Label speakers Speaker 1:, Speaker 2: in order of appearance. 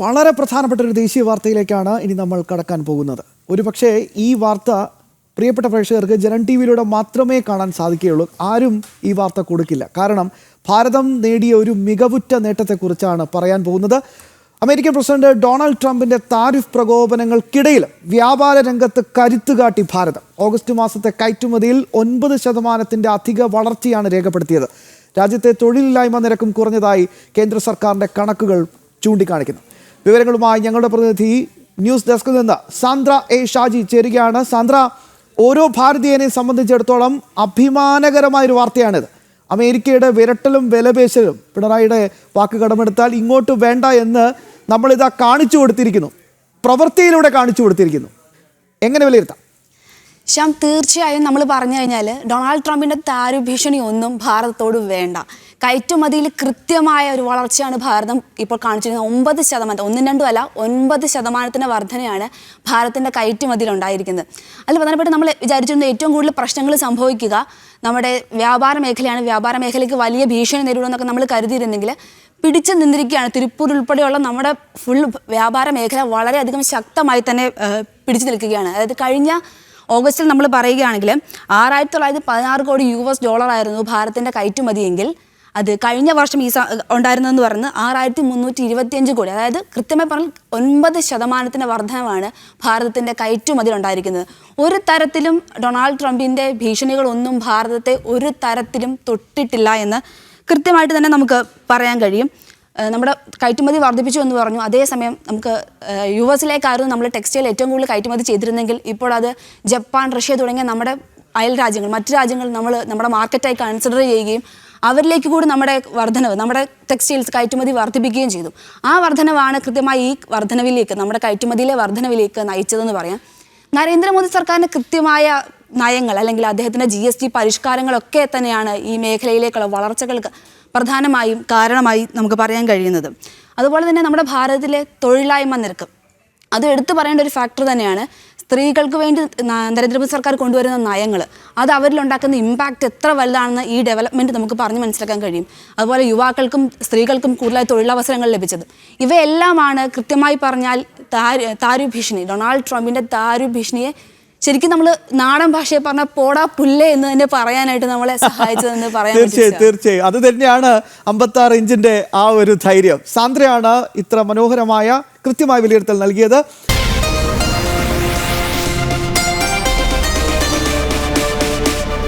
Speaker 1: വളരെ പ്രധാനപ്പെട്ട ഒരു ദേശീയ വാർത്തയിലേക്കാണ് ഇനി നമ്മൾ കടക്കാൻ പോകുന്നത്. ഒരുപക്ഷെ ഈ വാർത്ത പ്രിയപ്പെട്ട പ്രേക്ഷകർക്ക് ജനൻ ടി വിയിലൂടെ മാത്രമേ കാണാൻ സാധിക്കുകയുള്ളൂ. ആരും ഈ വാർത്ത കൊടുക്കില്ല. കാരണം ഭാരതം നേടിയ ഒരു മികവുറ്റ നേട്ടത്തെക്കുറിച്ചാണ് പറയാൻ പോകുന്നത്. അമേരിക്കൻ പ്രസിഡന്റ് ഡൊണാൾഡ് ട്രംപിന്റെ താരിഫ് പ്രകോപനങ്ങൾക്കിടയിൽ വ്യാപാര രംഗത്ത് കരുത്തുകാട്ടി ഭാരതം. ഓഗസ്റ്റ് മാസത്തെ കയറ്റുമതിയിൽ ഒൻപത് ശതമാനത്തിന്റെ അധിക വളർച്ചയാണ് രേഖപ്പെടുത്തിയത്. രാജ്യത്തെ തൊഴിലില്ലായ്മ നിരക്കും കുറഞ്ഞതായി കേന്ദ്ര സർക്കാരിന്റെ കണക്കുകൾ ചൂണ്ടിക്കാണിക്കുന്നു. വിവരങ്ങളുമായി ഞങ്ങളുടെ പ്രതിനിധി ന്യൂസ് ഡെസ്കിൽ നിന്ന് സാന്ദ്ര എ ഷാജി ചേരുകയാണ്. സാന്ദ്ര ഓരോ ഭാരതീയനെ സംബന്ധിച്ചിടത്തോളം അഭിമാനകരമായ ഒരു വാർത്തയാണിത്. അമേരിക്കയുടെ വിരട്ടലും വിലപേശലും പിണറായിയുടെ വാക്ക് കടമെടുത്താൽ ഇങ്ങോട്ട് വേണ്ട എന്ന് നമ്മളിതാ കാണിച്ചു കൊടുത്തിരിക്കുന്നു. പ്രവൃത്തിയിലൂടെ കാണിച്ചു കൊടുത്തിരിക്കുന്നു. എങ്ങനെ വിലയിരുത്താം?
Speaker 2: ശ്യാം തീർച്ചയായും നമ്മൾ പറഞ്ഞു കഴിഞ്ഞാൽ ഡൊണാൾഡ് ട്രംപിന്റെ താരുഭീഷണി ഒന്നും ഭാരതത്തോട് വേണ്ട. കയറ്റുമതിയിൽ കൃത്യമായ ഒരു വളർച്ചയാണ് ഭാരതം ഇപ്പോൾ കാണിച്ചിരുന്നത് ഒമ്പത് ശതമാനം ഒന്നും രണ്ടും അല്ല ഒൻപത് ശതമാനത്തിന്റെ വർധനയാണ് ഭാരതത്തിന്റെ കയറ്റുമതിയിൽ ഉണ്ടായിരിക്കുന്നത്. അതിൽ പ്രധാനപ്പെട്ട നമ്മൾ വിചാരിച്ചിരുന്ന ഏറ്റവും കൂടുതൽ പ്രശ്നങ്ങൾ സംഭവിക്കുക നമ്മുടെ വ്യാപാര മേഖലയാണ്. വ്യാപാര മേഖലയ്ക്ക് വലിയ ഭീഷണി നേരിടുമെന്നൊക്കെ നമ്മൾ കരുതിയിരുന്നെങ്കിൽ പിടിച്ചു നിന്നിരിക്കുകയാണ്. തിരുപ്പൂർ ഉൾപ്പെടെയുള്ള നമ്മുടെ ഫുൾ വ്യാപാര മേഖല വളരെയധികം ശക്തമായി തന്നെ പിടിച്ചു നിൽക്കുകയാണ്. അതായത് കഴിഞ്ഞ ഓഗസ്റ്റിൽ നമ്മൾ പറയുകയാണെങ്കിൽ ആറായിരത്തി തൊള്ളായിരത്തി പതിനാറ് കോടി യു എസ് ഡോളർ ആയിരുന്നു ഭാരതത്തിന്റെ കയറ്റുമതിയെങ്കിൽ. അത് കഴിഞ്ഞ വർഷം ഈ ഉണ്ടായിരുന്നതെന്ന് പറഞ്ഞ് ആറായിരത്തി മുന്നൂറ്റി ഇരുപത്തിയഞ്ച് കോടി അതായത് കൃത്യമായി പറഞ്ഞാൽ ഒൻപത് ശതമാനത്തിന്റെ വർധനമാണ് ഭാരതത്തിന്റെ കയറ്റുമതിയിൽ ഉണ്ടായിരിക്കുന്നത്. ഒരു തരത്തിലും ഡൊണാൾഡ് ട്രംപിന്റെ ഭീഷണികളൊന്നും ഭാരതത്തെ ഒരു തരത്തിലും തൊട്ടിട്ടില്ല എന്ന് കൃത്യമായിട്ട് തന്നെ നമുക്ക് പറയാൻ കഴിയും. നമ്മുടെ കയറ്റുമതി വർദ്ധിപ്പിച്ചു എന്ന് പറഞ്ഞു. അതേസമയം നമുക്ക് യു എസിലേക്കായിരുന്നു നമ്മൾ ടെക്സ്റ്റൈൽ ഏറ്റവും കൂടുതൽ കയറ്റുമതി ചെയ്തിരുന്നെങ്കിൽ ഇപ്പോൾ അത് ജപ്പാൻ റഷ്യ തുടങ്ങിയ നമ്മുടെ അയൽ രാജ്യങ്ങൾ മറ്റു രാജ്യങ്ങൾ നമ്മൾ നമ്മുടെ മാർക്കറ്റായി കൺസിഡർ ചെയ്യുകയും അവരിലേക്ക് കൂടി നമ്മുടെ വർധനവ് നമ്മുടെ ടെക്സ്റ്റൈൽസ് കയറ്റുമതി വർദ്ധിപ്പിക്കുകയും ചെയ്തു. ആ വർധനവാണ് കൃത്യമായി ഈ വർധനവിലേക്ക് നമ്മുടെ കയറ്റുമതിയിലെ വർധനവിലേക്ക് നയിച്ചതെന്ന് പറയാം. നരേന്ദ്രമോദി സർക്കാരിന് കൃത്യമായ നയങ്ങൾ അല്ലെങ്കിൽ അദ്ദേഹത്തിന്റെ ജി എസ് ടി പരിഷ്കാരങ്ങളൊക്കെ തന്നെയാണ് ഈ മേഖലയിലേക്കുള്ള വളർച്ചകൾക്ക് പ്രധാനമായും കാരണമായി നമുക്ക് പറയാൻ കഴിയുന്നത്. അതുപോലെ തന്നെ നമ്മുടെ ഭാരതത്തിലെ തൊഴിലായ്മ നിരക്ക്. അത് എടുത്തു പറയേണ്ട ഒരു ഫാക്ടർ തന്നെയാണ് സ്ത്രീകൾക്ക് വേണ്ടി നരേന്ദ്രമോദി സർക്കാർ കൊണ്ടുവരുന്ന നയങ്ങൾ അത് അവരിലുണ്ടാക്കുന്ന ഇമ്പാക്റ്റ് എത്ര വലുതാണെന്ന് ഈ ഡെവലപ്മെന്റ് നമുക്ക് പറഞ്ഞ് മനസ്സിലാക്കാൻ കഴിയും. അതുപോലെ യുവാക്കൾക്കും സ്ത്രീകൾക്കും കൂടുതലായി തൊഴിലവസരങ്ങൾ ലഭിച്ചത്. ഇവയെല്ലാമാണ് കൃത്യമായി പറഞ്ഞാൽ താരു താരു ഭീഷണി ഡൊണാൾഡ് ട്രംപിന്റെ താരു ഭീഷണിയെ ശരിക്കും നമ്മൾ നാടൻ ഭാഷയെ പറഞ്ഞ പോടാ പുല്ലേ എന്ന് തന്നെ പറയാനായിട്ട് നമ്മളെ സഹായിച്ചതെന്ന് പറയാം
Speaker 1: തീർച്ചയായും തീർച്ചയായും. അത് തന്നെയാണ് അമ്പത്തി ആറ് ഇഞ്ചിന്റെ ആ ഒരു ധൈര്യം. സാന്ദ്രയാണ് ഇത്ര മനോഹരമായ കൃത്യമായ വിലയിരുത്തൽ നൽകിയത്.